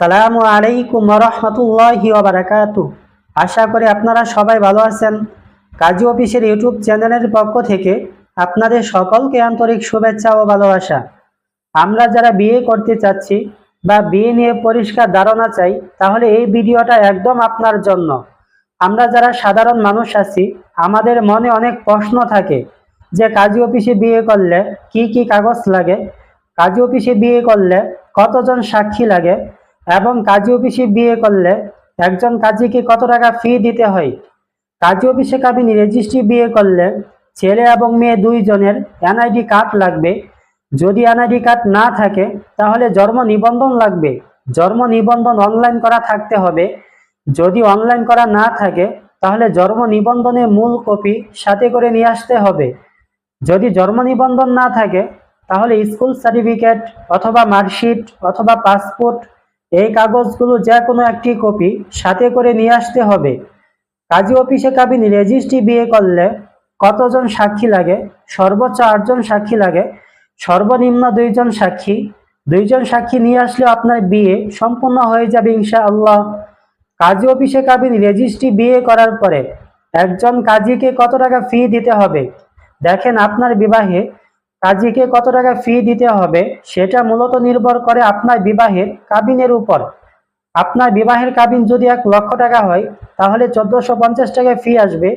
সালামু আলাইকুম রহমতুল্লাহি বারাকাতু আশা করি আপনারা সবাই ভালো আছেন। কাজী অফিসের ইউটিউব চ্যানেলের পক্ষ থেকে আপনাদের সকলকে আন্তরিক শুভেচ্ছা ও ভালোবাসা। আমরা যারা বিয়ে করতে চাচ্ছি বা বিয়ে নিয়ে পরিষ্কার ধারণা চাই, তাহলে এই ভিডিওটা একদম আপনার জন্য। আমরা যারা সাধারণ মানুষ আছি, আমাদের মনে অনেক প্রশ্ন থাকে যে কাজী অফিসে বিয়ে করলে কি কি কাগজ লাগে? কাজী অফিসে বিয়ে করলে কতজন সাক্ষী লাগে? এবং কাজী অফিসে বিয়ে করলে একজন কাজীকে কত টাকা ফি দিতে হয়? কাজী অফিসে কাবিনী রেজিস্ট্রি বিয়ে করলে ছেলে এবং মেয়ে দুইজনের এনআইডি কার্ড লাগবে। যদি এনআইডি কার্ড না থাকে, তাহলে জন্ম নিবন্ধন লাগবে। জন্ম নিবন্ধন অনলাইন করা থাকতে হবে। যদি অনলাইন করা না থাকে, তাহলে জন্ম নিবন্ধনের মূল কপি সাথে করে নিয়ে আসতে হবে। যদি জন্ম নিবন্ধন না থাকে, তাহলে স্কুল সার্টিফিকেট অথবা মার্কশিট অথবা পাসপোর্ট এই কাগজগুলো যে কোনো একটি কপি সাথে করে নিয়ে আসতে হবে। কাজী অফিসে কাবিন রেজিস্ট্রি বিয়ে করলে কতজন সাক্ষী লাগে? সর্বোচ্চ আটজন সাক্ষী লাগে। সর্বনিম্ন দুইজন সাক্ষী। দুইজন সাক্ষী নিয়ে আসলে আপনার বিয়ে সম্পূর্ণ হয়ে যাবে ইনশা আল্লাহ কাজী অফিসে কাবিন রেজিস্ট্রি বিয়ে করার পরে একজন কাজীকে কত টাকা ফি দিতে হবে? দেখেন আপনার বিবাহে কাজীকে কত টাকা ফি দিতে হবে, সেটা মূলত নির্ভর করে আপনার বিবাহের কাবিনের উপর। আপনার বিবাহের কাবিন যদি এক লক্ষ টাকা হয়, তাহলে চোদ্দশো পঞ্চাশ টাকা ফি আসবে।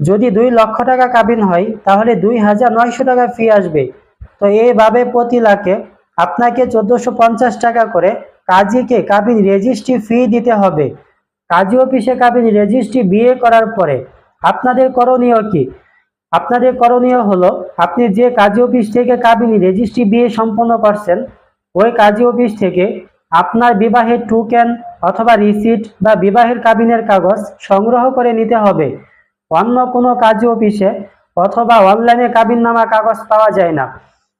যদি দুই লক্ষ টাকা কাবিন হয়, তাহলে দুই হাজার নয়শো টাকা ফি আসবে। তো এইভাবে প্রতি লাখে আপনাকে চোদ্দশো পঞ্চাশ টাকা করে কাজীকে কাবিন রেজিস্ট্রি ফি দিতে হবে। কাজী অফিসে কাবিন রেজিস্ট্রি বিয়ে করার পরে আপনাদের করণীয় কি? আপনাদের করণীয় হলো, আপনি যে কাজী অফিস থেকে কাবিনী রেজিস্ট্রি বিয়ে সম্পন্ন করছেন, ওই কাজী অফিস থেকে আপনার বিবাহের টুকেন অথবা রিসিট বা বিবাহের কাবিনের কাগজ সংগ্রহ করে নিতে হবে। অন্য কোনো কাজী অফিসে অথবা অনলাইনে কাবিননামা কাগজ পাওয়া যায় না।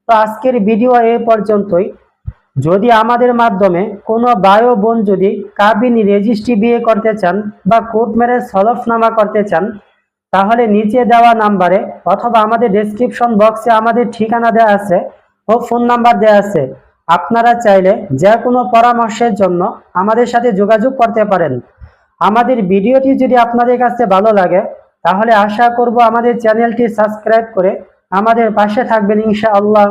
তো আজকের ভিডিও এ পর্যন্তই। যদি আমাদের মাধ্যমে কোনো বায়ো বোন যদি কাবিনী রেজিস্ট্রি বিয়ে করতে চান বা কোর্ট ম্যারেজ হলফনামা করতে চান তাহলে নিচে দেওয়া নাম্বারে অথবা আমাদের ডেসক্রিপশন বক্সে আমাদের ঠিকানা দেওয়া আছে ও ফোন নাম্বার দেওয়া আছে। আপনারা চাইলে যে কোনো পরামর্শের জন্য আমাদের সাথে যোগাযোগ করতে পারেন। আমাদের ভিডিওটি যদি আপনাদের কাছে ভালো লাগে, তাহলে আশা করব আমাদের চ্যানেলটি সাবস্ক্রাইব করে আমাদের পাশে থাকবেন ইনশাআল্লাহ।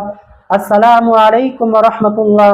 আসসালামু আলাইকুম রহমতুল্লাহ।